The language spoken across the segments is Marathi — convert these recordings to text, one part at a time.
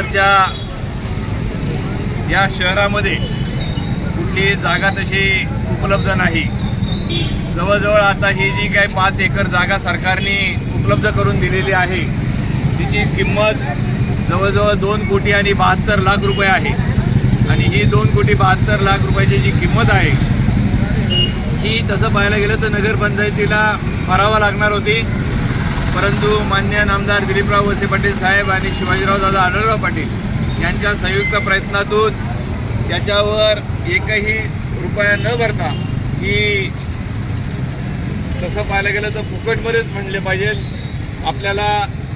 मंचरच्या या शहरामध्ये कुठली जागा तशी उपलब्ध नाही. जवळजवळ आता ही जी काही पाच एकर जागा सरकारने उपलब्ध करून दिलेली आहे तिची किंमत जवळजवळ दोन कोटी आणि बहात्तर लाख रुपये आहे. आणि ही दोन कोटी बहात्तर लाख रुपयाची जी किंमत आहे ही तसं पाहायला गेलं तर नगरपंचायतीला भरावा लागणार होती. परंतु मान्य नामदार दिलीपराव वसे पाटील साहेब आणि शिवाजीराव दादा आढळराव पाटील यांच्या संयुक्त प्रयत्नातून त्याच्यावर एकही रुपया न भरता ही तसं पाहायला गेलं तर फुकटमध्येच म्हणले पाहिजे. आपल्याला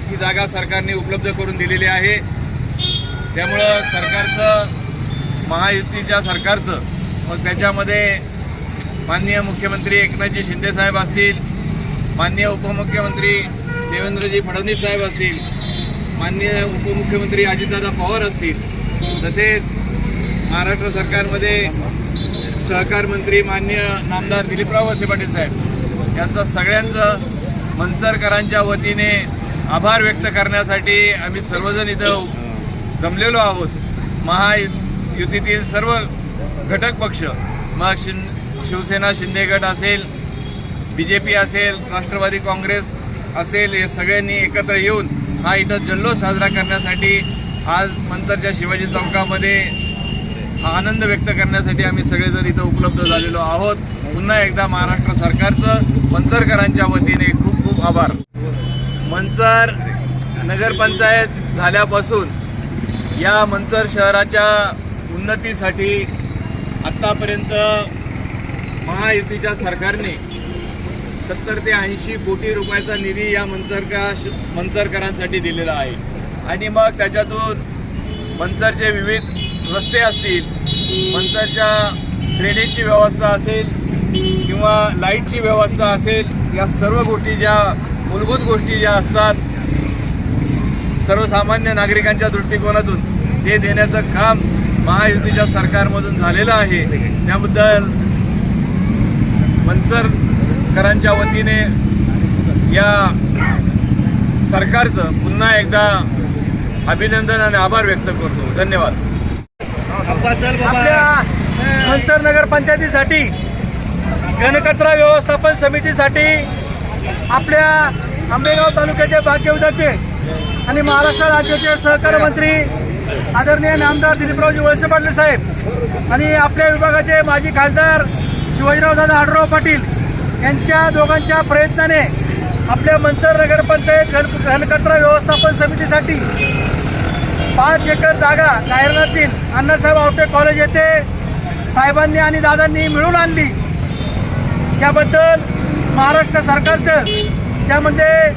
ही जागा सरकारने उपलब्ध करून दिलेली आहे. त्यामुळं सरकारचं महायुतीच्या सरकारचं मग त्याच्यामध्ये माननीय मुख्यमंत्री एकनाथजी शिंदेसाहेब असतील माननीय उपमुख्यमंत्री देवेंद्रजी फडणवीस साहेब असतील माननीय उपमुख्यमंत्री अजितदादा पवार असतील तसेच महाराष्ट्र सरकारमध्ये सहकार मंत्री मान्य नामदार दिलीपराव वसे पाटील साहेब यांचा सगळ्यांचं मनसरकरांच्या वतीने आभार व्यक्त करण्यासाठी आम्ही सर्वजण इथं जमलेलो आहोत. महायुतीतील सर्व घटक पक्ष मग शिं शिवसेना शिंदे गट असेल बी जे पी असेल राष्ट्रवादी काँग्रेस असेल हे सगळ्यांनी एकत्र येऊन हा इथं जल्लोष साजरा करण्यासाठी आज मंचरच्या शिवाजी चौकामध्ये हा आनंद व्यक्त करण्यासाठी आम्ही सगळेजण इथं उपलब्ध झालेलो आहोत. पुन्हा एकदा महाराष्ट्र सरकारचं मंचरकरांच्या वतीने खूप खूप आभार. मंचर नगरपंचायत झाल्यापासून या मंचर शहराच्या उन्नतीसाठी आत्तापर्यंत महायुतीच्या सरकारने सत्तर ते ऐंशी कोटी रुपयाचा निधी या मंचरका मंचरकरांसाठी दिलेला आहे. आणि मग त्याच्यातून मंचरचे विविध रस्ते असतील मंचरच्या ड्रेनेजची व्यवस्था असेल किंवा लाईटची व्यवस्था असेल या सर्व गोष्टी ज्या मूलभूत गोष्टी ज्या असतात सर्वसामान्य नागरिकांच्या दृष्टिकोनातून ते देण्याचं काम महायुतीच्या सरकारमधून झालेलं आहे. त्याबद्दल मनसरकरांच्या वतीने या सरकारचं पुन्हा एकदा अभिनंदन आणि आभार व्यक्त करतो. धन्यवाद. आपल्या मंचर नगर पंचायतीसाठी घनकचरा व्यवस्थापन समितीसाठी आपल्या आंबेगाव तालुक्याचे भाग्यविधाते आणि महाराष्ट्र राज्याचे सहकार मंत्री आदरणीय नामदार दिलीपरावजी वळसे पाटील साहेब आणि आपल्या विभागाचे माजी खासदार शिवाजीराव दादा आढराव पाटील यांच्या दोघांच्या प्रयत्नाने आपल्या मंचर नगरपंचायत घन घनकचरा व्यवस्थापन समितीसाठी पाच एकर जागा नायरनातील अण्णासाहेब आवटे कॉलेज येथे साहेबांनी आणि दादांनी मिळून आणली. त्याबद्दल महाराष्ट्र सरकारचं त्यामध्ये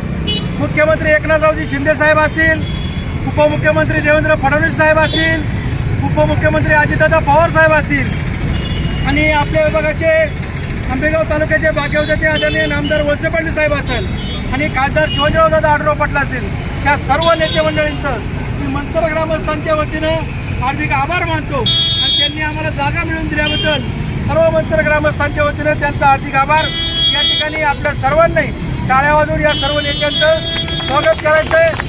मुख्यमंत्री एकनाथरावजी शिंदे साहेब असतील उपमुख्यमंत्री देवेंद्र फडणवीस साहेब असतील उपमुख्यमंत्री अजितदादा पवार साहेब असतील आणि आपल्या विभागाचे आंबेगाव तालुक्याचे भाग्यवताचे आदरणीय नामदार वळसे पाटील साहेब असेल आणि खासदार शिवाजीरावदादा आढराव पाटील असतील त्या सर्व नेते मंडळींचं मी मंचर ग्रामस्थांच्या वतीनं हार्दिक आभार मानतो. आणि त्यांनी आम्हाला जागा मिळवून दिल्याबद्दल सर्व मंचर ग्रामस्थांच्या वतीनं त्यांचा हार्दिक आभार. या ठिकाणी आपल्या सर्वांनी टाळ्या वाजून या सर्व नेत्यांचं स्वागत करायचं आहे